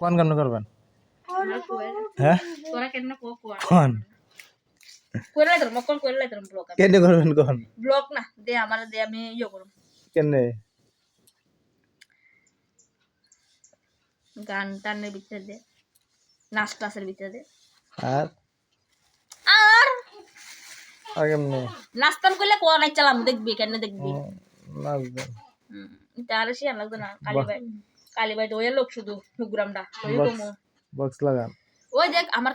কোন গান করবেন? হ্যাঁ? কেন? করবেন কোন? ব্লগ না দে আমার দে আমি ইয়ে করব কেনে? গান টানের ভিতরে দে নাচ ভিতরে দে আর? আর কেমনে? নাস্তান করলে কোয়া নাই চালাম দেখবি কেন দেখবি। নাচবেন। হুম, তার সে লাগতো না কালী ভাই। কালী ভাই ওই লোক শুধু প্রোগ্রামটা ওই কমো। বক্স লাগান। ওই দেখ আমার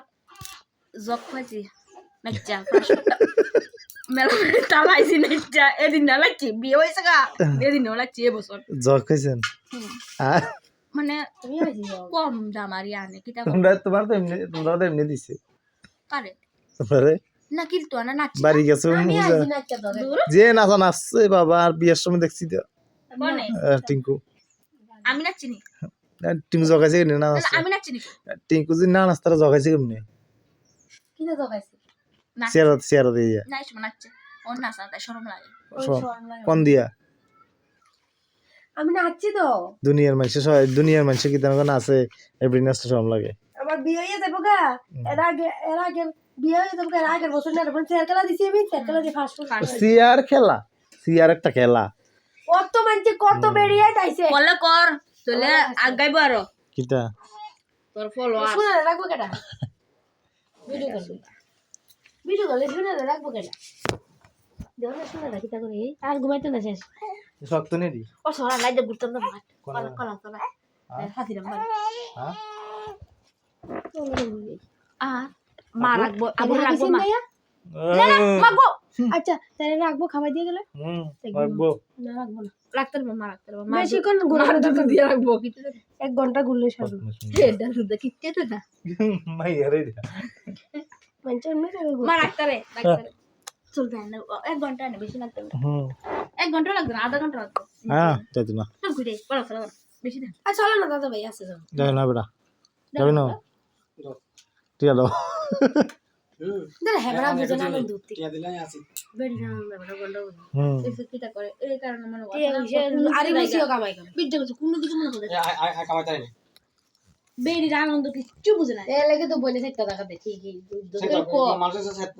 জগ খাইছি নাচা মেলা টালাইছি নাচা এদিন না লাগছি বিয়ে হয়েছে গা। এদিন না লাগছি এবছর জগ খাইছেন? মানে কম দাম আর আনে কিতা তোমরা তোমার তো এমনি তোমরা তো এমনি দিছে। পারে তোমারে? না কিন্তু না নাচি বাড়ি গেছো যে নাচা নাচছে বাবা আর বিয়ের সময় দেখছি তো। টিঙ্কু। আমি নাচছি নি আর টিঙ্কু জগাইছে কেমনি না না, আমি নি টিঙ্কু যদি না জগাইছে কেমনি না? চেয়ারা চেয়ারা দিয়ে না এসব নাচছে। ওর নাচা তাই শরম লাগে। কোন দিয়া? আমি নাচছি তো। দুনিয়ার মানুষের সবাই দুনিয়ার মানুষের কি তেমন নাচে এভরি নাচতে সব লাগে। আমার বিয়ে হয়ে যাব গা। এর আগে এর আগে বিয়ে হয়ে যাব গা, এর আগের বছর না চেয়ার খেলা দিছি আমি চেয়ার খেলা দিয়ে ফার্স্ট সিয়ার খেলা? সিয়ার একটা খেলা। কত মানছে কত বেরিয়ে তাইছে বলে কর তোলে আগাইব আরও। কিটা তোর ফলোয়ার শুনে রাখব কেটা? ভিডিও করবি। ভিডিও করলে শুনে রাখব কেটা? দেখো শুনে রাখি তা করে? আর ঘুমাইতে না শেষ। শক্ত নেই ও সোনা লাইতে ঘুরতাম না মাঠ। কলা কলা কলা। হাতি রাম হ্যাঁ আর মা রাখব আবু রাখব মা। হুম, রাখব আচ্ছা তাহলে রাখব খাবার দিয়ে গেলে? রাখব। না রাখব না। রাখতে পারব মা রাখতে পারব বেশিক্ষণ দুধ দিয়ে রাখব। এক ঘণ্টা ঘুরলে সব এটা দুধ কিচ্ছে তো না। মা রাখতে রে রাখতে রে চলবে না এক ঘণ্টা না বেশি লাগবে হুম। এক ঘণ্টা লাগবে আধা ঘণ্টা লাগবে হ্যাঁ না। ঘুরে বড় চলো বেশি না। আর চলো না দাদা ভাই আছে যাও যাই না বেটা। যাবি না? টিয়া দাও হ্যাঁ এই এই বেরির আনন্দ কিচ্ছু বুঝে না। এ লাগে তো বলে থাকতে দেখা দে ঠিকই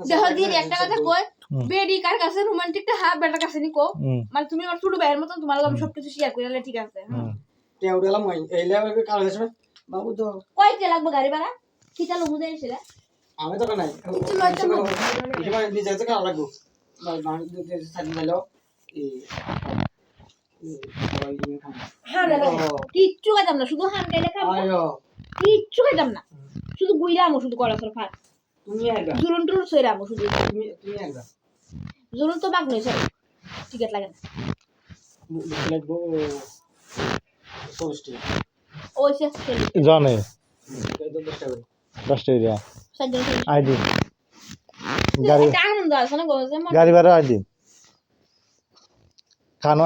দেহ দিয়ে একটা কথা কই বেরি কার কাছে রোমান্টিকটা হ্যাঁ বেটার কাছে নি কো। মানে তুমি আমার ছোট ভাইয়ের মতন তোমার লগে আমি সবকিছু শেয়ার করে নিলে ঠিক আছে হ্যাঁ। হুম। বাবু তো কয় কে লাগবে গাড়ি ভাড়া? কিটা লোক বুঝে আমি তো নাই নিজে লাগবো হ্যাঁ কিচ্ছু খাইতাম না শুধু হান গাইলে কিচ্ছু খাইতাম না শুধু গুইরা শুধু কলা ফাট জুলুন টুলুন সইরা আমো শুধু তুমি তুমি একদম জুলুন তো সরি টিকেট লাগে না লাগবো চল্লিশ টাকা ওই শেষ খেলি জানে দশ টাকা গাড়ি না গাড়ি ভাড়া খানো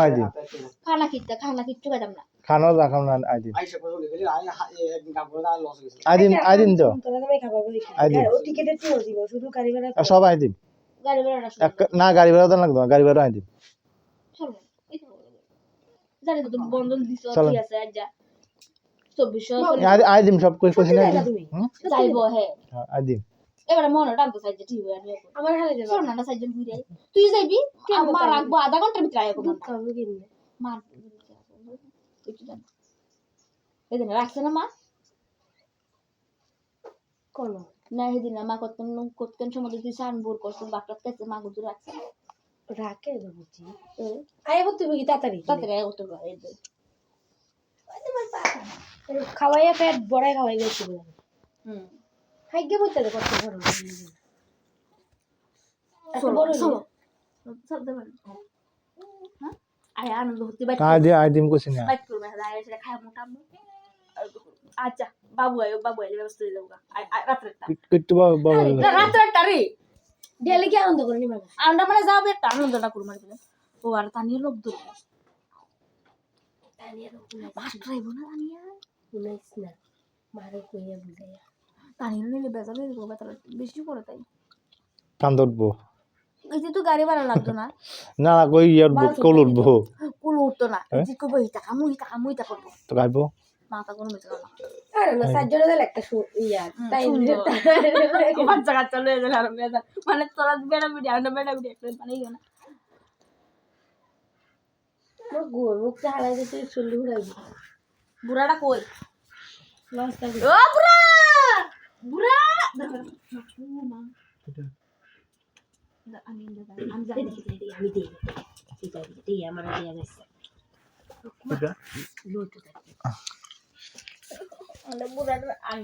কিচ্ছা কিচ্ছু না। রাখাম না তো সব আই দিন গাড়ি ভাড়াটা শুধু। এক না গাড়ি ভাড়া তো লাগতো গাড়ি ভাড়া আই দিন চলো। বন্ধন দিছো ঠিক আছে যা। চব্বিশশো আই আই সব কই কইছি না আই দিন তুমি। হুম? যাইবো আই দিন এবারে মনে টানতো সাইজে ঠিক হয়ে আনিও আমার হালে যাবে। চল না না ঘুরে তুই যাইবি আমার রাখব আধা ঘণ্টার ভিতরে আয় দুধ মার এদিন রাখছে না মা? কোন না মা সময় তুই সান বোর করছিস বাপটাত কাছে মা গুজু রাখছে। রাখে বুঝি তাড়াতাড়ি? করতে। খাওয়াইয়া পেট বড়াই খাওয়াই গেছিল। হুম। খাইগে বলতে কত বড় হ্যাঁ? না। বাইট করবে সেটা খায় মোটা আচ্ছা বাবু আয় বাবু আয় ব্যবস্থা হয়ে যাব রাত্রেরটা কিট্টু বাবা বাবা না, রাত্রেরটা রে। ডেলি কি আনন্দ আমরা মানে যাব একটা আনন্দটা করব। ও আর তানিয়ে লোক দূর মাস্টার আইবো না তানিয়া শুনাইছ না মারে কইয়া বুঝাইয়া তানিয়ে নিলে বেজাল হয়ে যাব বেতাল বেশি করে তাই কান্দ উঠবো এই যে তো গাড়ি ভাড়া লাগতো না। না না কই ইয়ার কল উঠবো। কুলো। উঠতো না। এই যে করব ইটা কামু ইটা কামু ইটা করব তো গাইবো মাথা কোনো মেতে না আরে না চারজনে গেলে একটা শু- ইয়া তাই সুন্দর। বাচ্চা কাচ্চা লয়ে গেলে আর মানে তোরা বেড়া বিড়ি আর বেড়া বিড়ি একটা না। আমার গো মুখটা হারাই গেছে চল্লি উড়াইবি বুড়াটা কই? ও বুড়া! বুড়া! আমি আমি জানি দিই দিই আমার দিয়া গেছে লোট বুড়াটা আমি